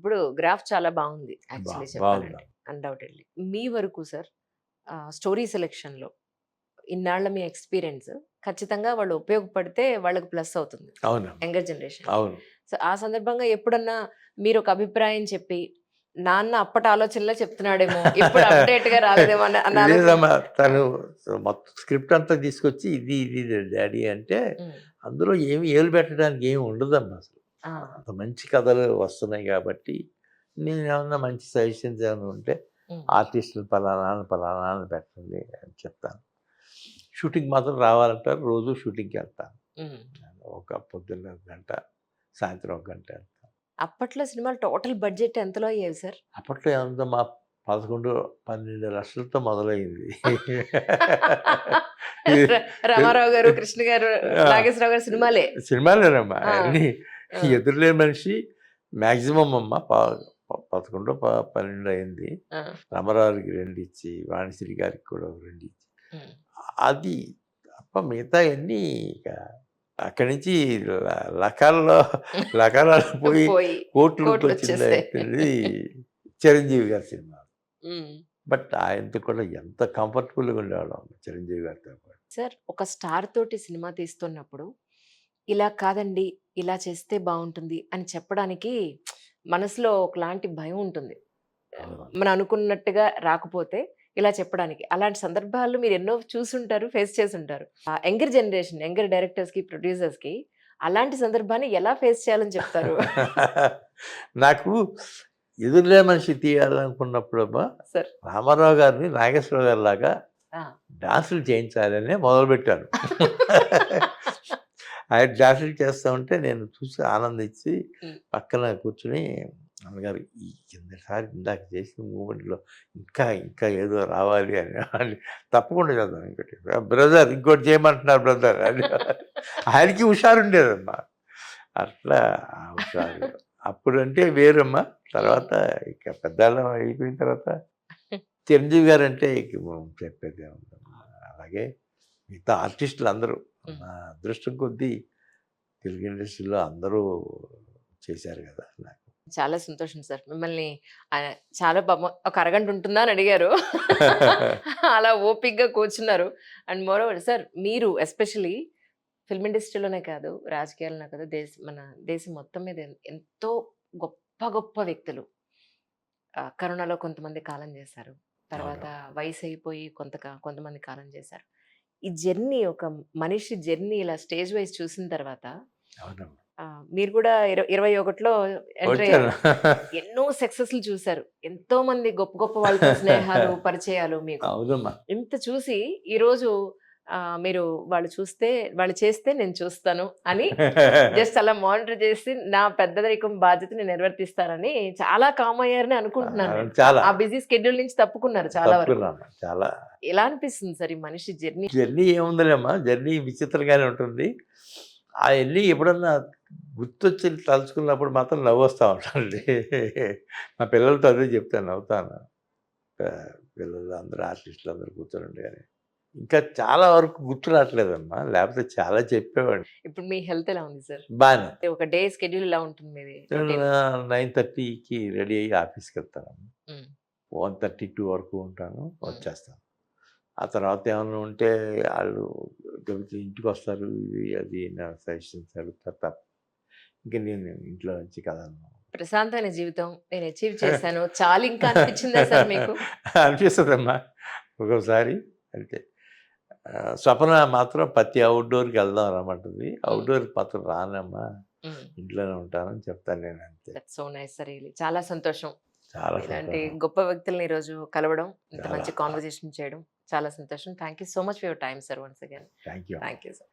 ఇప్పుడు గ్రాఫ్ చాలా బాగుంది. యాక్చువల్లీ చెప్పాలంటే అన్డౌటెడ్లీ. మీ వరకు సార్ స్టోరీ సెలెక్షన్లో ఇన్నాళ్ళ మీ ఎక్స్పీరియన్స్ ఖచ్చితంగా వాళ్ళు ఉపయోగపడితే వాళ్ళకి ప్లస్ అవుతుంది. అవును యంగర్ జనరేషన్. అవును. సో ఆ సందర్భంగా ఎప్పుడన్నా మీరు ఒక అభిప్రాయం చెప్పి నాన్న అప్పటి ఆలోచనలో చెప్తున్నాడేమో ఇప్పుడు అప్డేట్గా రాలేదేమో అన్న- తను మొత్తం స్క్రిప్ట్ అంతా తీసుకొచ్చి ఇది ఇది డాడీ అంటే అందులో ఏమి ఏలు పెట్టడానికి ఏమి ఉండదమ్మా అసలు. అంత మంచి కథలు వస్తున్నాయి కాబట్టి నేను ఏమన్నా మంచి సజెషన్స్ ఏమైనా ఉంటే ఆర్టిస్టులు పలానా అని పెట్టండి అని చెప్తాను. షూటింగ్ మాత్రం రావాలంటారు రోజు షూటింగ్కి వెళ్తాను. ఒక పొద్దున్న ఒక గంట సాయంత్రం ఒక గంట వెళ్తాను. అప్పట్లో సినిమాలు టోటల్ బడ్జెట్ ఎంతలో అయ్యేవి సార్? అప్పట్లో ఏమంతా మా పదకొండు పన్నెండు లక్షలతో మొదలైంది. రామారావు గారు కృష్ణ గారు నాగేశ్వరరావు గారు సినిమాలే. సినిమాలేనమ్మా. అన్ని. ఎదురులేని మనిషి మ్యాక్సిమం అమ్మ పదకొండు ప- పన్నెండు అయింది. రామారావుకి రెండు ఇచ్చి వాణిశ్రీ గారికి కూడా రెండు ఇచ్చి అది తప్ప మిగతా అన్నీ ఇక అక్కడి నుంచి లకాల్లో లకాలలో పోయి కోట్లు వచ్చింది చిరంజీవి గారి సినిమా. బట్ ఆయనతో కూడా ఎంత కంఫర్టబుల్గా ఉండేవాళ్ళం చిరంజీవి గారితో సార్ ఒక స్టార్ తోటి సినిమా తీస్తున్నప్పుడు ఇలా కాదండి ఇలా చేస్తే బాగుంటుంది అని చెప్పడానికి మనసులో ఒకలాంటి భయం ఉంటుంది. అవును. మనం అనుకున్నట్టుగా రాకపోతే ఇలా చెప్పడానికి. అలాంటి సందర్భాలు మీరు ఎన్నో చూసుంటారు ఫేస్ చేసి ఉంటారు యంగర్ జనరేషన్ యంగర్ డైరెక్టర్స్కి ప్రొడ్యూసర్స్కి అలాంటి సందర్భాన్ని ఎలా ఫేస్ చేయాలని చెప్తారు? నాకు ఎదురులే మనిషి తీయాలనుకున్నప్పుడు అమ్మా సార్. రామారావు గారిని నాగేశ్వరరావు గారి లాగా ఆ, డాన్సులు చేయించాలని మొదలుపెట్టాను. ఆయన డాన్సులు చేస్తూ ఉంటే నేను చూసి ఆనందించి. పక్కన కూర్చుని అన్నగారు ఈ కిందసారి ఇందాక చేసిన మూమెంట్లో ఇంకా ఇంకా ఏదో రావాలి అని అని తప్పకుండా చేద్దాం ఇంకోటి బ్రదర్ ఇంకోటి చేయమంటున్నారు బ్రదర్ అని ఆయనకి హుషారు ఉండేదమ్మా అట్లా హుషారు అప్పుడు అంటే వేరమ్మా తర్వాత ఇక పెద్దాళ్ళం అయిపోయిన తర్వాత చిరంజీవి గారు అంటే ఇక మనం చెప్పేది ఏముందమ్మా. అలాగే మిగతా ఆర్టిస్టులు అందరూ. నా అదృష్టం కొద్దీ తెలుగు ఇండస్ట్రీలో అందరూ చేశారు కదా నాకు. చాలా సంతోషం సార్. మిమ్మల్ని చాలా పాపం ఒక అరగంట ఉంటుందా అని అడిగారు. అలా ఓపిక్గా కూర్చున్నారు. అండ్ మోర్ ఓవర్ సార్ మీరు ఎస్పెషలీ ఫిల్మ్ ఇండస్ట్రీలోనే కాదు రాజకీయాలనే కాదు దేశ మన దేశం మొత్తం మీద ఎంతో గొప్ప గొప్ప వ్యక్తులు. కరోనాలో కొంతమంది కాలం చేశారు. తర్వాత వయసు అయిపోయి కొంత కొంతమంది కాలం చేశారు. ఈ జర్నీ ఒక మనిషి జర్నీ ఇలా స్టేజ్ వైజ్ చూసిన తర్వాత మీరు కూడా ఇర- ఇరవై ఒకటిలో ఎంటర్ అయ్యారు. వచ్చాను ఎన్నో సక్సెస్లు చూశారు ఎంతో మంది గొప్ప గొప్ప వాళ్ళతో స్నేహాలు పరిచయాలు మీకు. ఇంత చూసి ఈ రోజు మీరు వాళ్ళు చూస్తే వాళ్ళు చేస్తే నేను చూస్తాను అని జస్ట్ అలా మానిటర్ చేసి నా పెద్దరికం బాధ్యతని నిర్వర్తిస్తానని చాలా కామ్ అయ్యారని అనుకుంటున్నాను నేను. చాలా. ఆ బిజీ స్కెడ్యూల్ నుంచి తప్పుకున్నారు చాలా వరకు. చాలా. ఎలా అనిపిస్తుంది సార్ ఈ మనిషి జర్నీ జర్నీ ఏముందిలేమ్మా? జర్నీ విచిత్రంగానే ఉంటుంది. అవన్నీ ఎప్పుడన్నా గుర్తొచ్చి తలుచుకున్నప్పుడు మాత్రం నవ్వు వస్తూ ఉంటుంది మా పిల్లలతో అదే చెప్తాను నవ్వుతాను. పిల్లలు అందరూ ఆర్టిస్టులు అందరూ కూర్చోండి కానీ. ఇంకా చాలా వరకు గుర్తు రావట్లేదమ్మా. లేకపోతే చాలా చెప్పేవాడిని ఇప్పుడు మీ హెల్త్ ఎలా ఉంది సార్? బాగానే ఒక డే స్కెడ్యూల్ ఎలా ఉంటుంది మీది? నైన్ థర్టీకి రెడీ అయ్యి ఆఫీస్కి వెళ్తాను వన్ థర్టీ టూ వరకు ఉంటాను వచ్చేస్తాను. ఆ తర్వాత ఏమైనా ఉంటే వాళ్ళు గబికి ఇంటికి వస్తారు ఇది అది నా సజెషన్స్ అడుగుతారు తప్ప. ఇంకా నేను ఇంట్లో నుంచి కదలను ప్రశాంతమైన జీవితం నేను అచీవ్ చేశాను. చాలా ఇంకా అనిపించిందా సార్ మీకు? అనిపిస్తుందమ్మా. ఒక్కోసారి ఆ, స్వప్న మాత్రం ప్రతి అవుట్డోర్కి వెళ్దాం రమ్మంటుంది అవుట్డోర్కి మాత్రం రానమ్మా. ఇంట్లోనే ఉంటానని చెప్తాను నేను అంతే. సో నైస్ సార్ చాలా సంతోషం. చాలా ఇలాంటి. గొప్ప వ్యక్తులను ఈరోజు కలవడం ఇంత. మంచి కాన్వర్జేషన్ చేయడం చాలా సంతోషం. Thank you so much for your time sir once again thank you thank you sir